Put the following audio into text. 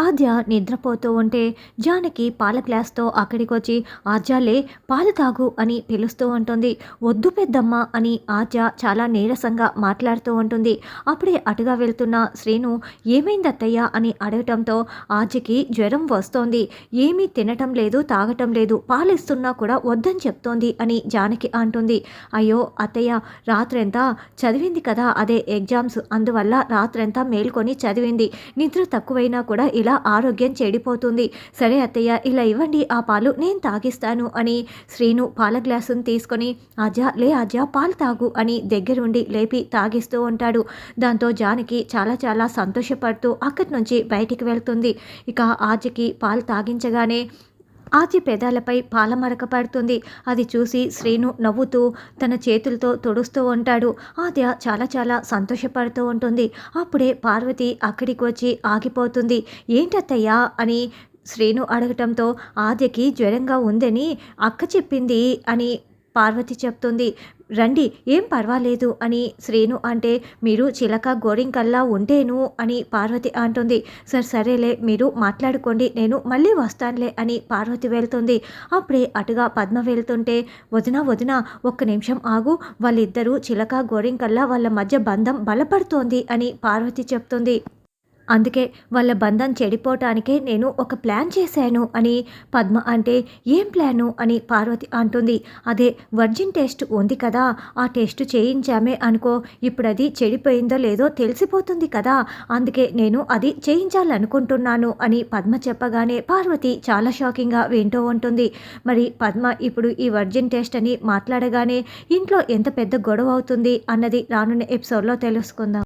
ఆద్య నిద్రపోతూ ఉంటే జానకి పాల గ్లాస్తో అక్కడికి వచ్చి ఆద్యాలే పాలు తాగు అని పిలుస్తూ ఉంటుంది. వద్దు పెద్దమ్మ అని ఆద్య చాలా నీరసంగా మాట్లాడుతూ ఉంటుంది. అప్పుడే అటుగా వెళ్తున్న శ్రీను ఏమైంది అత్తయ్య అని అడగటంతో ఆద్యకి జ్వరం వస్తోంది. ఏమీ తినటం లేదు తాగటం లేదు పాలిస్తున్నా కూడా వద్దని చెప్తోంది అని జానకి అంటుంది. అయ్యో అత్తయ్య రాత్రంతా చదివింది కదా అదే ఎగ్జామ్స్. అందువల్ల రాత్రంతా మేల్కొని చదివింది. నిద్ర తక్కువైనా కూడా ఇలా ఆరోగ్యం చెడిపోతుంది. సరే అత్తయ్య ఇలా ఇవ్వండి ఆ పాలు నేను తాగిస్తాను అని శ్రీను పాల గ్లాసును తీసుకొని ఆజా లే ఆజా పాలు తాగు అని దగ్గరుండి లేపి తాగిస్తూ ఉంటాడు. దాంతో జానకి చాలా చాలా సంతోషపడుతూ అక్కడి నుంచి బయటికి వెళ్తుంది. ఇక ఆజకి పాలు తాగించగానే ఆది పెదాలపై పాలమరక పడుతుంది. అది చూసి శ్రీను నవ్వుతూ తన చేతులతో తుడుస్తూ ఉంటాడు. ఆద్య చాలా చాలా సంతోషపడుతూ ఉంటుంది. అప్పుడే పార్వతి అక్కడికి వచ్చి ఆగిపోతుంది. ఏంటత్తయ్యా అని శ్రీను అడగటంతో ఆద్యకి జ్వరంగా ఉందని అక్క చెప్పింది అని పార్వతి చెప్తుంది రండి ఏం పర్వాలేదు అని శ్రీను అంటే మీరు చిలక గోరింకల్లా ఉంటేను అని పార్వతి అంటుంది. సరే సరేలే మీరు మాట్లాడుకోండి నేను మళ్ళీ వస్తానులే అని పార్వతి వెళ్తుంది. అప్పుడే అటుగా పద్మ వెళ్తుంటే వదిన వదిన ఒక్క నిమిషం ఆగు వాళ్ళిద్దరూ చిలక గోరింకల్లా వాళ్ళ మధ్య బంధం బలపడుతోంది అని పార్వతి చెప్తుంది. అందుకే వాళ్ళ బంధం చెడిపోవటానికే నేను ఒక ప్లాన్ చేశాను అని పద్మ అంటే ఏం ప్లాను అని పార్వతి అంటుంది. అదే వర్జిన్ టెస్ట్ ఉంది కదా ఆ టెస్ట్ చేయించామే అనుకో ఇప్పుడు అది చెడిపోయిందో లేదో తెలిసిపోతుంది కదా అందుకే నేను అది చేయించాలనుకుంటున్నాను అని పద్మ చెప్పగానే పార్వతి చాలా షాకింగ్గా వింటూ ఉంటుంది. మరి పద్మ ఇప్పుడు ఈ వర్జిన్ టెస్ట్ అని మాట్లాడగానే ఇంట్లో ఎంత పెద్ద గొడవ అవుతుంది? అన్నది రానున్న ఎపిసోడ్లో తెలుసుకుందాం.